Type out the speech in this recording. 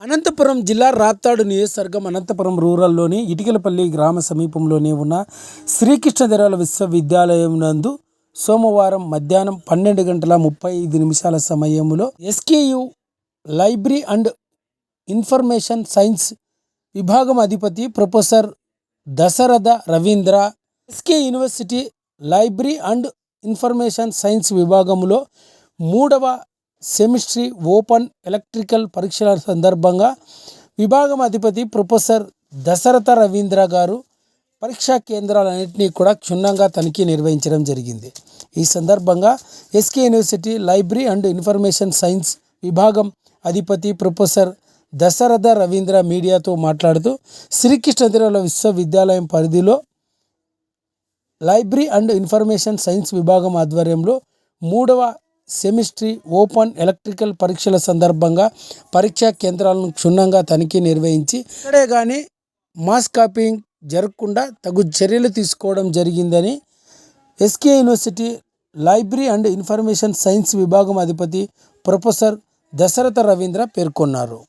అనంతపురం జిల్లా రాప్తాడు నియోజకవర్గం అనంతపురం రూరల్లోని ఇటికలపల్లి గ్రామ సమీపంలోనే ఉన్న శ్రీకృష్ణదేవరాయల విశ్వవిద్యాలయం నందు సోమవారం మధ్యాహ్నం పన్నెండు గంటల ముప్పై ఐదు నిమిషాల సమయంలో SKU library and information science విభాగం అధిపతి professor Dasaratha Ravindra SK university library and information science విభాగంలో మూడవ సెమిస్ట్రీ ఓపెన్ ఎలక్ట్రికల్ పరీక్షల సందర్భంగా విభాగం అధిపతి ప్రొఫెసర్ దశరథ రవీంద్ర గారు పరీక్షా కేంద్రాలన్నింటినీ కూడా క్షుణ్ణంగా తనిఖీ నిర్వహించడం జరిగింది. ఈ సందర్భంగా SK university library and information science విభాగం అధిపతి ప్రొఫెసర్ దశరథ రవీంద్ర మీడియాతో మాట్లాడుతూ శ్రీకృష్ణదేవరాయల విశ్వవిద్యాలయం పరిధిలో లైబ్రరీ అండ్ ఇన్ఫర్మేషన్ సైన్స్ విభాగం ఆధ్వర్యంలో మూడవ సెమిస్ట్రీ ఓపెన్ ఎలక్ట్రికల్ పరీక్షల సందర్భంగా పరీక్షా కేంద్రాలను క్షుణ్ణంగా తనిఖీ నిర్వహించి ఇక్కడే కానీ మాస్ కాపీయింగ్ జరగకుండా తగు చర్యలు తీసుకోవడం జరిగిందని SK university library and information science విభాగం అధిపతి ప్రొఫెసర్ దశరథ రవీంద్ర పేర్కొన్నారు.